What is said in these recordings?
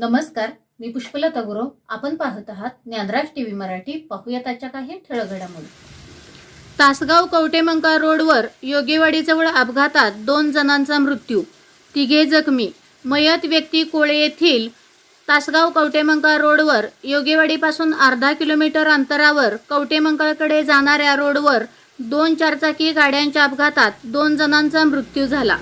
नमस्कार मी पुष्पलता गुरव. आपण पाहत आहात ज्ञानराज टीव्ही मराठी. पाहूया त्याच्या काही ठळक घडामोडी तासगाव कवटेमंका रोडवर योगेवाडीजवळ अपघातात दोन जणांचा मृत्यू. तिघे जखमी. मयत व्यक्ती कोळे येथील तासगाव कवटेमंका रोडवर योगेवाडीपासून अर्धा किलोमीटर अंतरावर कवटेमंकाकडे जाणाऱ्या रोडवर दोन चारचाकी गाड्यांच्या अपघातात दोन जणांचा मृत्यू झाला.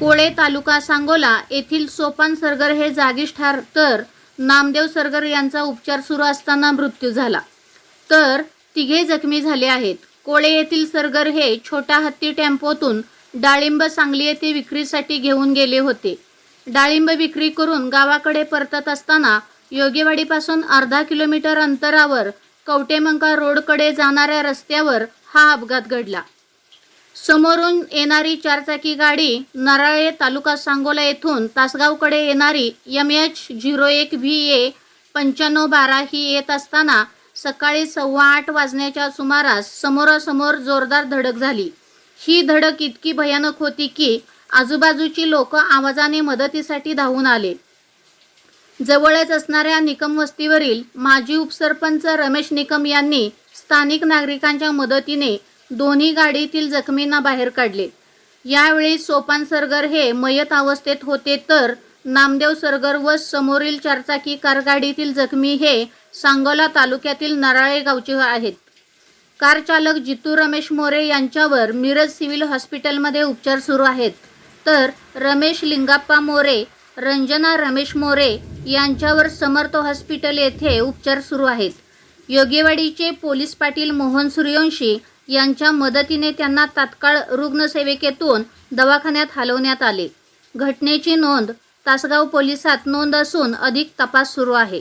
कोळे तालुका सांगोला येथील सोपान सरगर हे जागीच ठार तर नामदेव सरगर यांचा उपचार सुरू असताना मृत्यू झाला. तर तिघे जखमी झाले आहेत. कोळे येथील सरगर हे छोटा हत्ती टेम्पोतून डाळिंब सांगली येथे विक्रीसाठी घेऊन गेले होते. डाळिंब विक्री करून गावाकडे परतत असताना योगेवाडीपासून अर्धा किलोमीटर अंतरावर कवटेमंका रोडकडे जाणाऱ्या रस्त्यावर हा अपघात घडला. समोरून येणारी चारचाकी गाडी नराळे तालुका सांगोला येथून तासगावकडे येणारी एम एच झिरो एक व्ही ए पंच्याण्णव बारा ही येत असताना सकाळी सव्वा आठ वाजण्याच्या सुमारास समोरासमोर जोरदार धडक झाली. ही धडक इतकी भयानक होती की आजूबाजूची लोक आवाजाने मदतीसाठी धावून आले. जवळच असणाऱ्या निकम वस्तीवरील माजी उपसरपंच रमेश निकम यांनी स्थानिक नागरिकांच्या मदतीने दोन्ही गाडीतील जखमींना बाहेर काढले. यावेळी सोपान सरगर हे मयत अवस्थेत होते तर नामदेव सरगर व समोरील चारचाकी कार गाडीतील जखमी हे सांगोला तालुक्यातील नराळे गावचे आहेत. कार चालक जितू रमेश मोरे यांच्यावर मिरज सिव्हिल हॉस्पिटलमध्ये उपचार सुरू आहेत. तर रमेश लिंगाप्पा मोरे रंजना रमेश मोरे यांच्यावर समर्थ हॉस्पिटल येथे उपचार सुरू आहेत. योगेवाडीचे पोलीस पाटील मोहन सूर्यवंशी यांच्या मदतीने त्यांना तात्काळ रुग्णसेविकेतून दवाखान्यात हलवण्यात आले. घटनेची नोंद तासगाव पोलिसात नोंद असून अधिक तपास सुरू आहे.